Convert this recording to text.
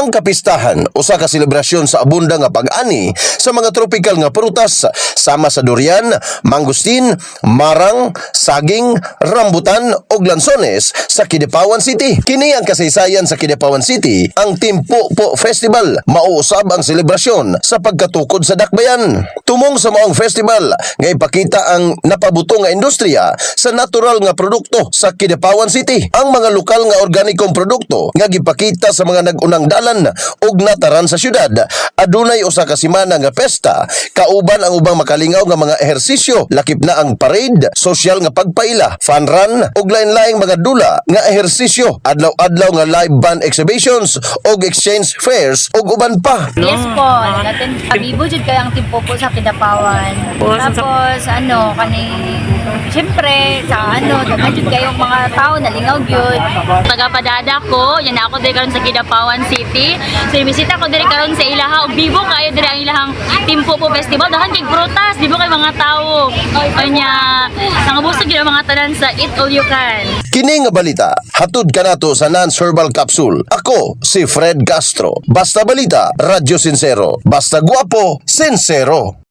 Ang kapistahan usa ka selebrasyon sa abunda nga pag-ani sa mga tropical nga prutas sama sa durian, mangustin, marang, saging, rambutan ug lansones sa Kidapawan City. Kini ang kasaysayan sa Kidapawan City, ang Timpo Po Festival. Mauusab ang selebrasyon sa pagkatukod sa dakbayan. Tumong sa maong festival nga ipakita ang napabuto nga industriya sa natural nga produkto sa Kidapawan City. Ang mga lokal nga organikong produkto nga gipakita sa mga nag-unang dalan ug nataran sa syudad. Adunay usa ka semana nga pesta, kauban ang ubang makalingaw nga mga ehersisyo, lakip na ang parade, social nga pagpaila, fun run ug lain-laing mga dula nga ehersisyo, adlaw-adlaw nga live band exhibitions ug exchange fairs ug uban pa. Yes po, natin Bibo jud kay ang timpo po sa Kidapawan. Tapos ano kaning syempre sa ano daghan jud kayong mga tao nalingaw gyud. Tagapadada ko, yan ako diri karon sa Kidapawan City. So bisita ko diri karon sa ilaha bibo kayo diri ang ilahang Timpo po Festival. Dahan kay prutas, bibo kay mga tawo. Kanya nangabusog gyud mga tanan sa Eat All You Can. Kini nga balita, hatud kanato sa non-verbal capsule. Ako si Fred Castro. Basta balita, radyo sincero. Basta guwapo, sincero.